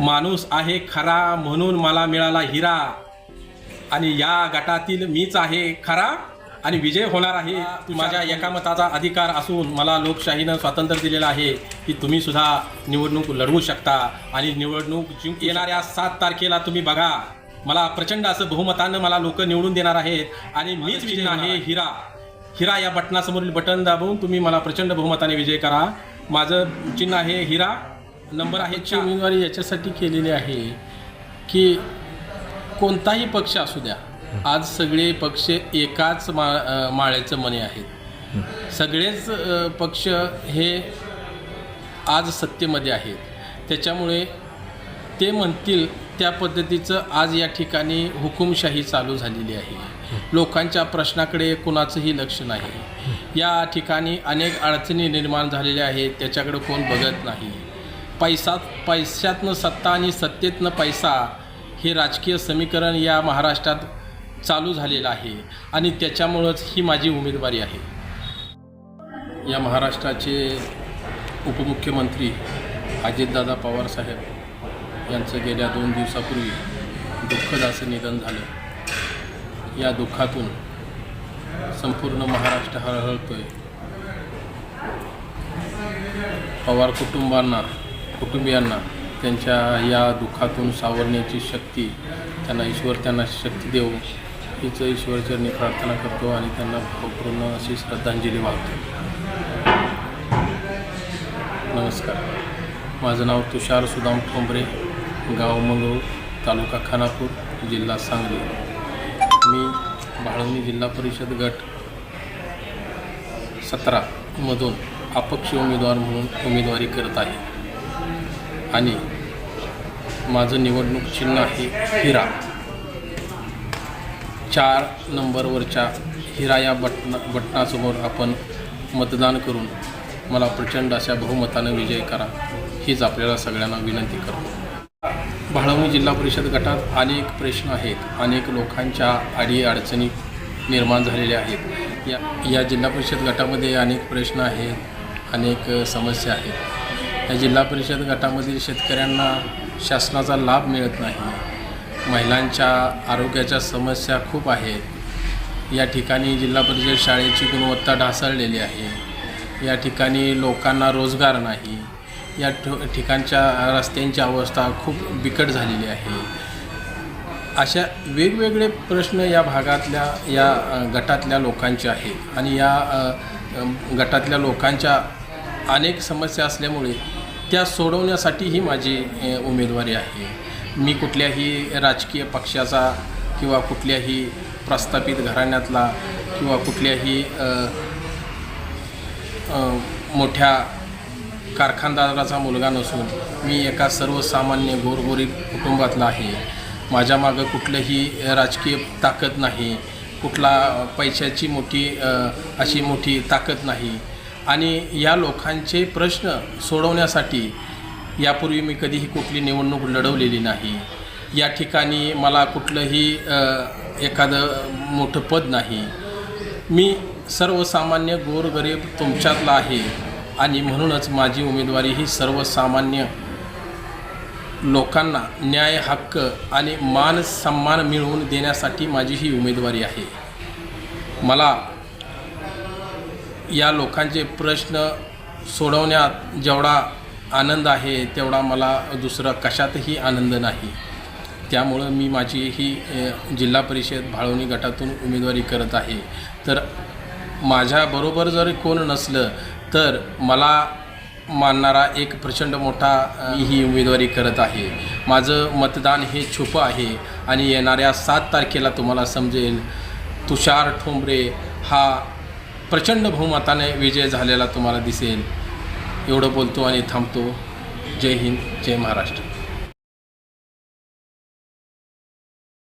माणूस आहे खरा म्हणून मला मिळाला हिरा. आणि या गटातील मीच आहे खरा आणि विजय होणार आहे. माझ्या एकामताचा अधिकार असून मला लोकशाहीनं स्वातंत्र्य दिलेलं आहे की तुम्ही सुद्धा निवडणूक लढवू शकता. आणि निवडणूक जिंक येणाऱ्या सात तारखेला तुम्ही बघा. मला प्रचंड असं बहुमतानं मला लोक निवडून देणार आहेत. आणि मीच विजय आहे हिरा. हिरा या बटनासमोरील बटन दाबून तुम्ही मला प्रचंड बहुमताने विजय करा. माझं चिन्ह आहे हिरा. नंबर आहे उमेदवारी याच्यासाठी केलेली आहे की कोणताही पक्ष असू द्या आज सगळे पक्ष एकाच मा माळ्याचं मने आहेत. सगळेच पक्ष हे आज सत्तेमध्ये आहेत. त्याच्यामुळे ते म्हणतील त्या पद्धतीचं आज या ठिकाणी हुकुमशाही चालू झालेली आहे. लोकांच्या प्रश्नाकडे कुणाचंही लक्ष नाही. या ठिकाणी अनेक अडचणी निर्माण झालेल्या आहेत त्याच्याकडे कोण बघत नाही. पैसा पैशातनं सत्ता आणि सत्तेतनं पैसा हे राजकीय समीकरण या महाराष्ट्रात चालू झालेलं आहे आणि त्याच्यामुळंच ही माझी उमेदवारी आहे. या महाराष्ट्राचे उपमुख्यमंत्री अजितदादा पवारसाहेब यांचं गेल्या दोन दिवसापूर्वी दुःखद असं निधन झालं. या दुःखातून संपूर्ण महाराष्ट्र हळहळतोय. पवार कुटुंबांना कुटुंबियांना त्यांच्या या दुःखातून सावरण्याची शक्ती त्यांना ईश्वर त्यांना शक्ती देऊ हीच ईश्वरचरणी प्रार्थना करतो आणि त्यांना भावपूर्ण अशी श्रद्धांजली वाहतो. नमस्कार. माझं नाव तुषार सुदाम ठोंबरे गाव मंगळूर तालुका खानापूर जिल्हा सांगली. मी बाळवणी जिल्हा परिषद गट सतरामधून अपक्ष उमेदवार म्हणून उमेदवारी करत आहे. आणि माझं निवडणूक चिन्ह आहे हिरा. चार नंबरवरच्या हिरा या बटन बटनासमोर आपण मतदान करून मला प्रचंड अशा बहुमतानं विजय करा हीच आपल्याला सगळ्यांना विनंती करतो. भाळवणी जिल्हा परिषद गटात अनेक प्रश्न आहेत. अनेक लोकांच्या अडीअडचणी निर्माण झालेल्या आहेत. या या जिल्हा परिषद गटामध्ये अनेक प्रश्न आहेत अनेक समस्या आहेत. या जिल्हा परिषद गटामधील शेतकऱ्यांना शासनाचा लाभ मिळत नाही. महिलांच्या आरोग्याच्या समस्या खूप आहेत. या ठिकाणी जिल्हा परिषद शाळेची गुणवत्ता ढासळलेली आहे. या ठिकाणी लोकांना रोजगार नाही. या ठिकाणच्या रस्त्यांची अवस्था खूप बिकट झालेली आहे. अशा वेगवेगळे प्रश्न या भागातल्या या गटातल्या लोकांचे आहेत. आणि या गटातल्या लोकांच्या अनेक समस्या असल्यामुळे त्या सोडवण्यासाठी ही माझी उमेदवारी आहे. मी कुठल्याही राजकीय पक्षाचा किंवा कुठल्याही प्रस्थापित घराण्यातला किंवा कुठल्याही मोठ्या कारखानदाराचा मुलगा नसून मी एका सर्वसामान्य गोरगरीब कुटुंबातला आहे. माझ्या मागं कुठलंही राजकीय ताकद नाही. कुठला पैशाची मोठी अशी मोठी ताकद नाही. आणि या लोकांचे प्रश्न सोडवण्यासाठी यापूर्वी मी कधीही कुठली निवडणूक लढवलेली नाही. या ठिकाणी मला कुठलंही एखादं मोठं पद नाही. मी सर्वसामान्य गोरगरीब तुमच्यातला आहे आणि म्हणूनच माझी उमेदवारी ही सर्वसामान्य लोकांना न्याय हक्क आणि मान सन्मान मिळवून देण्यासाठी माझी ही उमेदवारी आहे. मला या लोकांचे प्रश्न सोडवण्यात जेवढा आनंद आहे तेवढा मला दुसरा कशातही आनंद नाही. त्यामुळं मी माझी ही जिल्हा परिषद भाळवणी गटातून उमेदवारी करत आहे. तर माझ्याबरोबर जर कोण नसलं तर मला मानणारा एक प्रचंड मोठा ही उमेदवारी करत आहे. माझं मतदान हे छुपं आहे आणि येणाऱ्या सात तारखेला तुम्हाला समजेल तुषार ठोंबरे हा प्रचंड बहुमताने विजय झालेला तुम्हाला दिसेल. एवढं बोलतो आणि थांबतो. जय हिंद जय महाराष्ट्र.